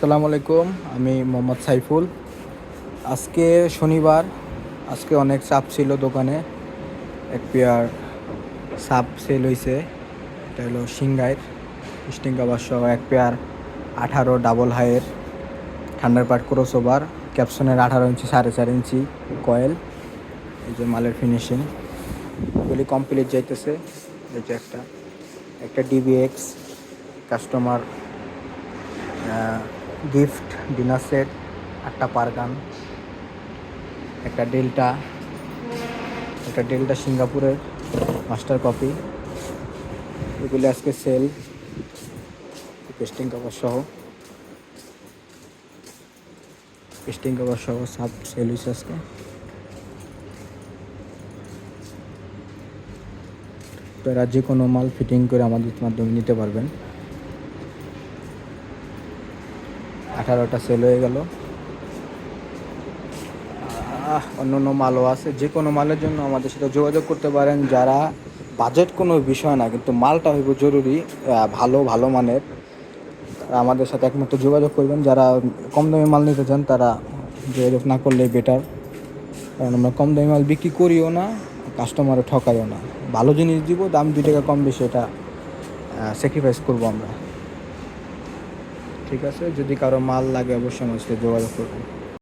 আসসালামু আলাইকুম, আমি মোহাম্মদ সাইফুল। আজকে শনিবার, আজকে অনেক চাপ ছিল দোকানে। এক পেয়ার সাপ সেল হয়েছে এটা হলো সিংগাইর স্টিং কাবার সহ এক পেয়ার আঠারো ডাবল হাইয়ের। ঠান্ডার পাট ক্রস ওভার ক্যাপসনের আঠারো ইঞ্চি, সাড়ে চার ইঞ্চি কয়েল এই যে মালের ফিনিশিং এগুলি কমপ্লিট যাইতেছে, এই যে একটা। একটা DBX customer gift, dinner set একটা পারগান একটা ডেল্টা একটা ডেল্টা সিঙ্গাপুরের মাস্টার কপি, এগুলি আজকে সেল, পেস্টিং কভার সহ। পেস্টিং কভার সহ সব সেল হয়েছে আজকে। আপনারা যে কোনো মাল ফিটিং করে আমাদের মাধ্যমে নিতে পারবেন। আঠারোটা সেল হয়ে গেল। অন্য অন্য মালও আছে। যে কোনো মালের জন্য আমাদের সাথে যোগাযোগ করতে পারেন। যারা বাজেট কোনো বিষয় না, কিন্তু মালটা হইব জরুরি ভালো ভালো মানের আমাদের সাথে একমাত্র যোগাযোগ করবেন। যারা কম দামি মাল নিতে চান, তারা যোগাযোগ না করলে বেটার কারণ আমরা কম দামি মাল বিক্রি করিও না কাস্টমারও ঠকাইও না। ভালো জিনিস দিব, দাম দুই টাকা কম বেশি, এটা স্যাক্রিফাইস করব আমরা। ঠিক আছে? যদি কারও মাল লাগে অবশ্যই আমার সাথে যোগাযোগ করবেন।